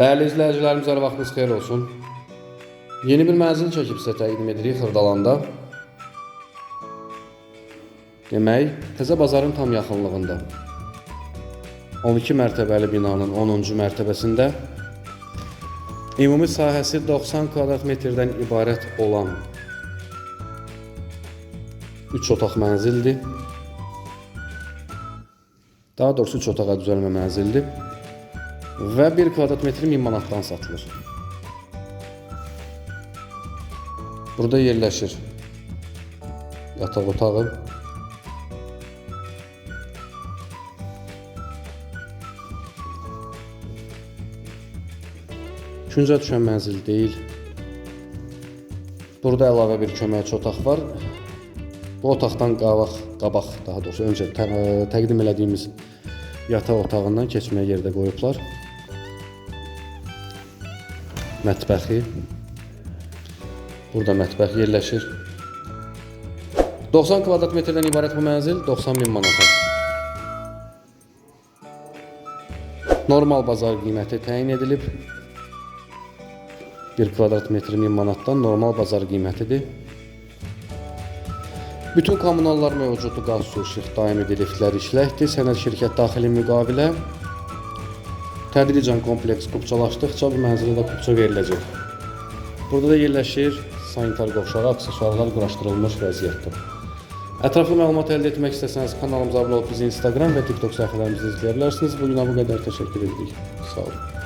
Değerli izləyicilərimiz, hər vaxtınız xeyir olsun. Yeni bir mənzil çəkib sizə təqdim edirik Xırdalanda. Demək, Təzə bazarın tam yaxınlığında. 12 mərtəbəli binanın 10-cu mərtəbəsində ümumi sahəsi 90 kvadrat metrdən ibarət olan 3 otaq mənzildir. Daha doğrusu 3 otağa düzəlmə mənzildir. Və 1 kvadrat metri 1000 manatdan satılır. Burada yerləşir yataq otağı, Küncə düşən mənzil deyil. Burada əlavə bir köməkçi otaq var. Bu otaqdan qabaq, qabaq daha doğrusu öncə tə təqdim elədiyimiz yataq otağından keçməyə yerdə qoyublar. Mətbəxi. Burada mətbəx yerləşir. 90 kvadrat metrdən ibarət bu mənzil 90 min manata. Normal bazar qiyməti təyin edilib. 1 kvadrat metri 1000 manatdan normal bazar qiymətidir. Bütün kommunallar mövcuddur. Qaz, su, işıq, daimi liftlər işləkdir. Sənəd şirkət daxili müqavilə. Tədricən kompleks kupçalaşdıqca bu mənzilə də kupça veriləcək. Burada da yerləşir sanitar qovşağı, aksesuarlar quraşdırılmış vəziyyətdə. Ətraflı məlumat əldə etmək istəsəniz kanalımıza abunə olub bizi Instagram və TikTok səhifələrimizdə izləyə bilərsiniz. Bu günə bu qədər təşəkkür edirik. Sağ olun.